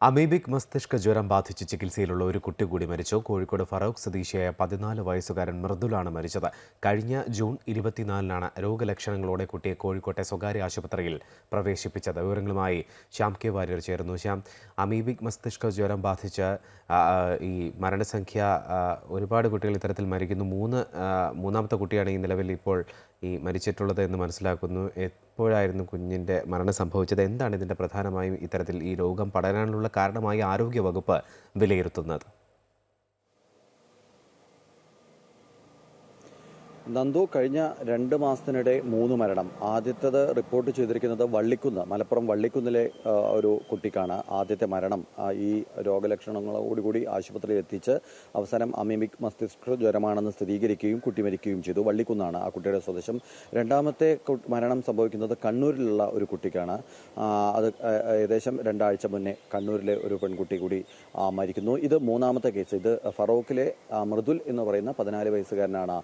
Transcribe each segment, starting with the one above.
Amoebic മസ്തിഷ്ക ജ്വരം ബാധിച്ച് ചികിത്സയിലുള്ള ഒരു കുട്ടി കൂടി മരിച്ചു. കോഴിക്കോട് ഫറൂഖ് സ്വദേശിയായ പതിനാല് വയസ്സുകാരൻ മൃദുലാണ് മരിച്ചത്. കഴിഞ്ഞ ജൂൺ ഇരുപത്തിനാലിനാണ് രോഗലക്ഷണങ്ങളോടെ കുട്ടിയെ കോഴിക്കോട്ടെ സ്വകാര്യ ആശുപത്രിയിൽ പ്രവേശിപ്പിച്ചത്. വിവരങ്ങളുമായി ശ്യാം കെ വാര്യർ ചേർന്നു ശ്യാം അമീബിക് മസ്തിഷ്ക ജ്വരം ബാധിച്ച് ഈ മരണസംഖ്യ ഒരുപാട് കുട്ടികൾ ഇത്തരത്തിൽ മരിക്കുന്നു. മൂന്ന് മൂന്നാമത്തെ കുട്ടിയാണ് ഈ നിലവിൽ ഇപ്പോൾ ഈ മരിച്ചിട്ടുള്ളത് എന്ന് മനസ്സിലാക്കുന്നു. എപ്പോഴായിരുന്നു കുഞ്ഞിന്റെ മരണം സംഭവിച്ചത്? എന്താണ് ഇതിന്റെ പ്രധാനമായും ഇത്തരത്തിൽ ഈ രോഗം പടരാനുള്ള കാരണമായി ആരോഗ്യവകുപ്പ് വിലയിരുത്തുന്നത്. നന്ദു കഴിഞ്ഞ രണ്ട് മാസത്തിനിടെ മൂന്ന് മരണം. ആദ്യത്തേത് റിപ്പോർട്ട് ചെയ്തിരിക്കുന്നത് വള്ളിക്കുന്ന് മലപ്പുറം വള്ളിക്കുന്നിലെ ഒരു കുട്ടിക്കാണ് ആദ്യത്തെ മരണം. ഈ രോഗലക്ഷണങ്ങളോടുകൂടി ആശുപത്രിയിൽ എത്തിച്ച് അവസാനം അമീമിക് മസ്തിഷ്ക ജ്വരമാണെന്ന് സ്ഥിരീകരിക്കുകയും കുട്ടി മരിക്കുകയും ചെയ്തു. വള്ളിക്കുന്നാണ് ആ കുട്ടിയുടെ സ്വദേശം. രണ്ടാമത്തെ മരണം സംഭവിക്കുന്നത് കണ്ണൂരിലുള്ള ഒരു കുട്ടിക്കാണ്. അത് ഏകദേശം രണ്ടാഴ്ച മുന്നേ കണ്ണൂരിലെ ഒരു പെൺകുട്ടി കൂടി മരിക്കുന്നു. ഇത് മൂന്നാമത്തെ കേസ്. ഇത് ഫറോക്കിലെ മൃദുൽ എന്ന് പറയുന്ന പതിനാല് വയസ്സുകാരനാണ്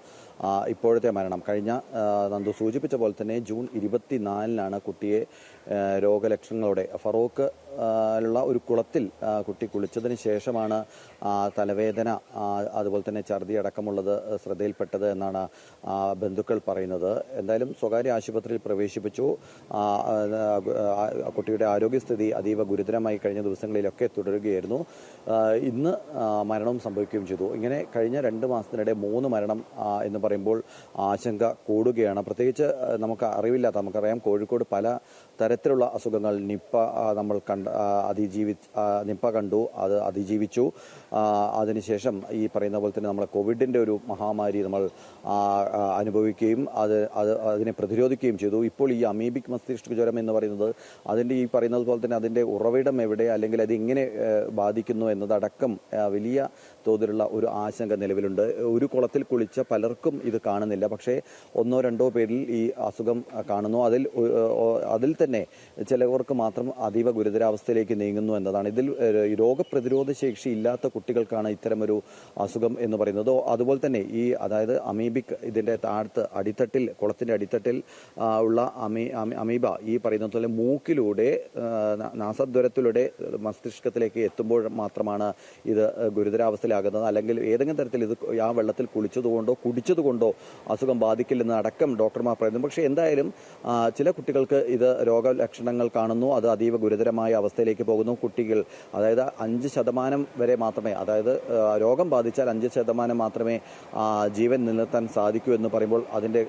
ഇപ്പോഴത്തെ മരണം. കഴിഞ്ഞ നന്ദു സൂചിപ്പിച്ച പോലെ തന്നെ ജൂൺ ഇരുപത്തിനാലിനാണ് കുട്ടിയെ രോഗലക്ഷണങ്ങളോടെ ഫറോക്ക് ഉള്ള ഒരു കുളത്തിൽ കുട്ടി കുളിച്ചതിന് ശേഷമാണ് തലവേദന അതുപോലെ തന്നെ ഛർദി അടക്കമുള്ളത് ശ്രദ്ധയിൽപ്പെട്ടത് എന്നാണ് ബന്ധുക്കൾ പറയുന്നത്. എന്തായാലും സ്വകാര്യ ആശുപത്രിയിൽ പ്രവേശിപ്പിച്ചു. കുട്ടിയുടെ ആരോഗ്യസ്ഥിതി അതീവ ഗുരുതരമായി കഴിഞ്ഞ ദിവസങ്ങളിലൊക്കെ തുടരുകയായിരുന്നു. ഇന്ന് മരണവും സംഭവിക്കുകയും ചെയ്തു. ഇങ്ങനെ കഴിഞ്ഞ രണ്ട് മാസത്തിനിടെ മൂന്ന് മരണം എന്ന് പറയുമ്പോൾ ആശങ്ക കൂടുകയാണ്. പ്രത്യേകിച്ച് നമുക്ക് അറിവില്ലാത്ത നമുക്കറിയാം കോഴിക്കോട് പല തരത്തിലുള്ള അസുഖങ്ങൾ. നിപ്പ നമ്മൾ കണ്ട അതിജീവി നിപ്പ കണ്ടു അത് അതിജീവിച്ചു. അതിനുശേഷം ഈ പറയുന്ന പോലെ തന്നെ നമ്മളെ കോവിഡിന്റെ ഒരു മഹാമാരി നമ്മൾ അനുഭവിക്കുകയും അത് അത് അതിനെ പ്രതിരോധിക്കുകയും ചെയ്തു. ഇപ്പോൾ ഈ അമീബിക് മസ്തിഷ്ക ജ്വരം എന്ന് പറയുന്നത് അതിന്റെ ഈ പറയുന്നത് പോലെ തന്നെ അതിന്റെ ഉറവിടം എവിടെ അല്ലെങ്കിൽ അത് എങ്ങനെ ബാധിക്കുന്നു എന്നതടക്കം വലിയ തോതിലുള്ള ഒരു ആശങ്ക നിലവിലുണ്ട്. ഒരു കുളത്തിൽ കുളിച്ച പലർക്കും ഇത് കാണുന്നില്ല. പക്ഷേ ഒന്നോ രണ്ടോ പേരിൽ ഈ അസുഖം കാണുന്നു. അതിൽ അതിൽ തന്നെ ചിലവർക്ക് മാത്രം അതീവ ഗുരുതരാവസ്ഥയിലേക്ക് നീങ്ങുന്നു എന്നതാണ്. ഇതിൽ രോഗപ്രതിരോധ ശേഷി ഇല്ലാത്ത കുട്ടികൾക്കാണ് ഇത്തരമൊരു അസുഖം എന്ന് പറയുന്നത്. അതുപോലെ തന്നെ ഈ അതായത് അമീബിക് ഇതിന്റെ താഴത്ത് അടിത്തട്ടിൽ കുളത്തിന്റെ അടിത്തട്ടിൽ ഉള്ള അമീ അമീ- അമീബ ഈ പറയുന്നത് പോലെ മൂക്കിലൂടെ നാസദ്വരത്തിലൂടെ മസ്തിഷ്കത്തിലേക്ക് എത്തുമ്പോൾ മാത്രമാണ് ഇത് ഗുരുതരാവസ്ഥയിലാകുന്നത്. അല്ലെങ്കിൽ ഏതെങ്കിലും തരത്തിൽ ഇത് ആ വെള്ളത്തിൽ കുളിച്ചതുകൊണ്ടോ കുടിച്ചതുകൊണ്ടോ അസുഖം ബാധിക്കില്ലെന്ന് അടക്കം ഡോക്ടർമാർ പറയുന്നു. പക്ഷേ എന്തായാലും ചില കുട്ടികൾക്ക് ഇത് രോഗലക്ഷണങ്ങൾ കാണുന്നു. അത് അതീവ ഗുരുതരമായ അവസ്ഥയിലേക്ക് പോകുന്നു. കുട്ടികൾ അതായത് അഞ്ച് ശതമാനം വരെ മാത്രമേ അതായത് രോഗം ബാധിച്ചാൽ അഞ്ച് ശതമാനം മാത്രമേ ജീവൻ നിലനിർത്താൻ സാധിക്കൂ എന്ന് പറയുമ്പോൾ അതിന്റെ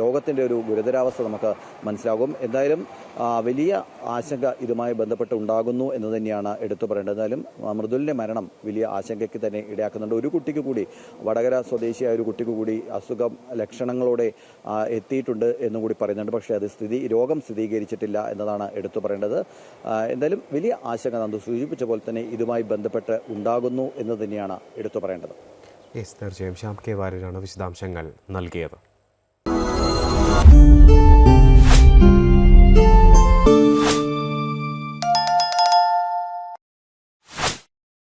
രോഗത്തിന്റെ ഒരു ഗുരുതരാവസ്ഥ നമുക്ക് മനസ്സിലാകും. എന്തായാലും വലിയ ആശങ്ക ഇതുമായി ബന്ധപ്പെട്ട് ഉണ്ടാകുന്നു എന്ന് തന്നെയാണ് എടുത്തു പറയേണ്ടത്. എന്നാലും മൃദുലിന്റെ മരണം വലിയ ആശങ്കയ്ക്ക് തന്നെ ഇടയാക്കുന്നുണ്ട്. ഒരു കുട്ടിക്ക് കൂടി വടകര സ്വദേശിയായ ഒരു കുട്ടിക്ക് കൂടി അസുഖം ലക്ഷണങ്ങളോടെ എത്തിയിട്ടുണ്ട് എന്നും കൂടി പറയുന്നുണ്ട്. പക്ഷേ അത് സ്ഥിതി രോഗം സ്ഥിരീകരിച്ചിട്ടില്ല എന്നതാണ് എടുത്തു പറയേണ്ടത്. എന്തായാലും വലിയ ആശങ്ക നന്ദു സൂചിപ്പിച്ച പോലെ തന്നെ ഇതുമായി ബന്ധപ്പെട്ട് ഉണ്ടാകുന്നു എന്ന് തന്നെയാണ് എടുത്തു പറയേണ്ടത്. യെസ് തീർച്ചയായും. ശ്യാം കെ വാര്യരാണ് വിശദാംശങ്ങൾ നൽകിയത്.